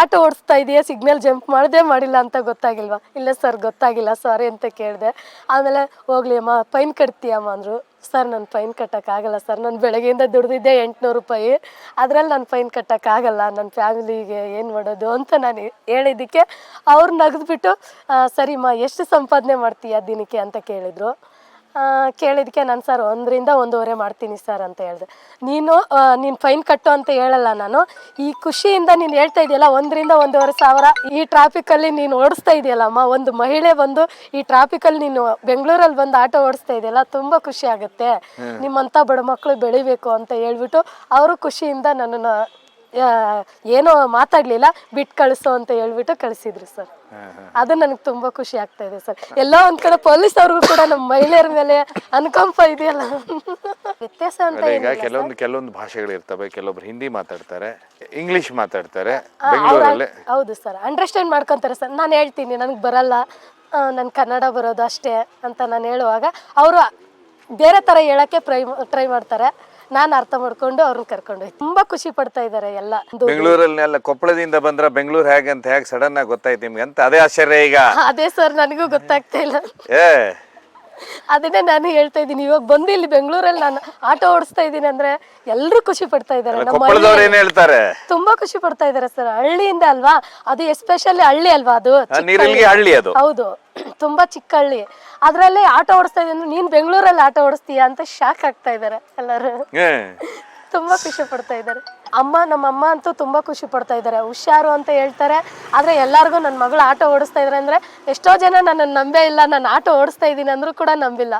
ಆಟೋ ಓಡಿಸ್ತಾ ಇದೆಯಾ? ಸಿಗ್ನಲ್ ಜಂಪ್ ಮಾಡಿದೆ ಮಾಡಿಲ್ಲ ಅಂತ ಗೊತ್ತಾಗಿಲ್ವಾ? ಇಲ್ಲ ಸರ್ ಗೊತ್ತಾಗಿಲ್ಲ. ಸಾರಿ ಅಂತ ಕೇಳಿದೆ. ಆಮೇಲೆ ಹೋಗ್ಲಿ ಅಮ್ಮ ಫೈನ್ ಕಟ್ತೀಯಮ್ಮ ಅಂದರು. ಸರ್, ನಾನು ಫೈನ್ ಕಟ್ಟೋಕ್ಕಾಗಲ್ಲ ಸರ್. ನಾನು ಬೆಳಗ್ಗೆಯಿಂದ ದುಡ್ದಿದ್ದೆ ಎಂಟುನೂರು ರೂಪಾಯಿ. ಅದರಲ್ಲಿ ನಾನು ಫೈನ್ ಕಟ್ಟೋಕ್ಕಾಗಲ್ಲ. ನನ್ನ ಫ್ಯಾಮಿಲಿಗೆ ಏನು ಮಾಡೋದು ಅಂತ ನಾನು ಹೇಳಿದ್ದಕ್ಕೆ ಅವ್ರು ನಗದ್ಬಿಟ್ಟು ಸರಿ ಸರಿಮ್ಮ, ಎಷ್ಟು ಸಂಪಾದನೆ ಮಾಡ್ತೀಯ ದಿನಕ್ಕೆ? ಅಂತ ಕೇಳಿದರು. ಕೇಳಿದ್ದಕ್ಕೆ ನಾನು ಸರ್ ಒಂದರಿಂದ ಒಂದೂವರೆ ಮಾಡ್ತೀನಿ ಸರ್ ಅಂತ ಹೇಳಿದೆ. ನೀನು ನೀನು ಫೈನ್ ಕಟ್ಟು ಅಂತ ಹೇಳಲ್ಲ ನಾನು. ಈ ಖುಷಿಯಿಂದ ನೀನು ಹೇಳ್ತಾ ಇದೆಯಲ್ಲ ಒಂದರಿಂದ ಒಂದೂವರೆ ಸಾವಿರ ಈ ಟ್ರಾಫಿಕಲ್ಲಿ ನೀನು ಓಡಿಸ್ತಾ ಇದೆಯಲ್ಲಮ್ಮ ಒಂದು ಮಹಿಳೆ ಬಂದು ಈ ಟ್ರಾಫಿಕಲ್ಲಿ ನೀನು ಬೆಂಗಳೂರಲ್ಲಿ ಬಂದು ಆಟೋ ಓಡಿಸ್ತಾ ಇದೆಯಲ್ಲ ತುಂಬ ಖುಷಿ ಆಗುತ್ತೆ. ನಿಮ್ಮಂಥ ಬಡ ಮಕ್ಕಳು ಬೆಳಿಬೇಕು ಅಂತ ಹೇಳ್ಬಿಟ್ಟು ಅವರು ಖುಷಿಯಿಂದ ನನ್ನನ್ನು ಏನೋ ಮಾತಾಡ್ಲಿಲ್ಲ. ಬಿಟ್ ಕಳಿಸು ಅಂತ ಹೇಳ್ಬಿಟ್ಟು ಕಳಿಸಿದ್ರು ಸರ್. ಅದು ನನಗೆ ತುಂಬಾ ಖುಷಿ ಆಗ್ತಾ ಇದೆ ಸರ್. ಎಲ್ಲ ಒಂದ್ ಕಡೆ ಪೊಲೀಸ್ ಅವ್ರಿಗೂ ಕೂಡ ನಮ್ಮ ಮಹಿಳೆಯರ ಮೇಲೆ ಅನುಕಂಪ ಇದೆಯಲ್ಲ. ವ್ಯತ್ಯಾಸ ಅಂತ ಈಗ ಏನಿಲ್ಲ ಕೆಲವೊಂದು ಕೆಲವೊಂದು ಭಾಷೆಗಳು ಇರ್ತವೆ ಕೆಲವೊಬ್ರು ಹಿಂದಿ ಮಾತಾಡ್ತಾರೆ ಇಂಗ್ಲಿಷ್ ಮಾತಾಡ್ತಾರೆ ಆ, ಅವ್ರ- ಬೆಂಗಳೂರಲ್ಲಿ ಹೌದು ಸರ್. ಅಂಡರ್ಸ್ಟ್ಯಾಂಡ್ ಮಾಡ್ಕೊಂತಾರೆ ಸರ್. ನಾನು ಹೇಳ್ತೀನಿ ನನಗೆ ಬರಲ್ಲ. ನನ್ ಕನ್ನಡ ಬರೋದು ಅಷ್ಟೇ ಅಂತ ನಾನು ಹೇಳುವಾಗ ಅವರು ಬೇರೆ ತರ ಹೇಳಕ್ಕೆ ಟ್ರೈ ಟ್ರೈ ಮಾಡ್ತಾರೆ. ನಾನು ಅರ್ಥ ಮಾಡ್ಕೊಂಡು ಅವ್ರನ್ನ ಕರ್ಕೊಂಡು ಹೋಯ್ತು. ತುಂಬಾ ಖುಷಿ ಪಡ್ತಾ ಇದ್ದಾರೆ ಎಲ್ಲ. ಬೆಂಗಳೂರಲ್ಲಿ ಕೊಪ್ಪಳದಿಂದ ಬಂದ್ರ ಬೆಂಗಳೂರು ಹೇಗೆ ಅಂತ ಹೇಗೆ ಸಡನ್ ಆಗಿ ಗೊತ್ತಾಯ್ತು ನಿಮ್ಗೆ ಅಂತ? ಅದೇ ಆಶ್ಚರ್ಯ ಈಗ. ಅದೇ ಸರ್ ನನಗೂ ಗೊತ್ತಾಗ್ತಾ ಇಲ್ಲ. ಏ. ಅದನ್ನೇ ನಾನು ಹೇಳ್ತಾ ಇದ್ದೀನಿ. ಇವಾಗ ಬಂದು ಇಲ್ಲಿ ಬೆಂಗಳೂರಲ್ಲಿ ನಾನು ಆಟೋ ಓಡಿಸ್ತಾ ಇದ್ದೀನಿ ಅಂದ್ರೆ ಎಲ್ಲರೂ ಖುಷಿ ಪಡ್ತಾ ಇದ್ದಾರೆ ನಮ್ಮ ಕೊಪ್ಪಳದವ್ರು ಏನ್ ಹೇಳ್ತಾರೆ? ತುಂಬಾ ಖುಷಿ ಪಡ್ತಾ ಇದ್ದಾರೆ ಸರ್. ಹಳ್ಳಿಯಿಂದ ಅಲ್ವಾ? ಅದು ಎಸ್ಪೆಷಲಿ ಹಳ್ಳಿ ಅಲ್ವಾ ಅದು? ಆ, ಚಿಕ್ಕ ನೀರಿಲ್ಗೆ ಹಳ್ಳಿ ಅದು. ಹೌದು. ತುಂಬಾ ಚಿಕ್ಕಳ್ಳಿ. ಅದ್ರಲ್ಲಿ ಆಟೋ ಓಡಿಸ್ತಾ ಇದ್ದೀನಿ ನೀನ್ ಬೆಂಗಳೂರಲ್ಲಿ ಆಟೋ ಓಡಿಸ್ತೀಯಾ ಅಂತ ಶಾಕ್ ಆಗ್ತಾ ಇದ್ದಾರೆ ಎಲ್ಲರೂ. ತುಂಬಾ ಖುಷಿ ಪಡ್ತಾ ಇದ್ದಾರೆ ಅಮ್ಮ ನಮ್ಮ ಅಮ್ಮ ಅಂತೂ ತುಂಬಾ ಖುಷಿ ಪಡ್ತಾ ಇದ್ದಾರೆ ಹುಷಾರು ಅಂತ ಹೇಳ್ತಾರೆ. ಆದ್ರೆ ಎಲ್ಲಾರ್ಗೂ ನನ್ನ ಮಗಳು ಆಟೋ ಓಡಿಸ್ತಾ ಇದ್ದಾರೆ ಅಂದ್ರೆ ಎಷ್ಟೋ ಜನ ನನ್ನನ್ನು ನಂಬೇ ಇಲ್ಲ. ನಾನು ಆಟೋ ಓಡಿಸ್ತಾ ಇದ್ದೀನಿ ಅಂದ್ರೂ ಕೂಡ ನಂಬಿಲ್ಲ.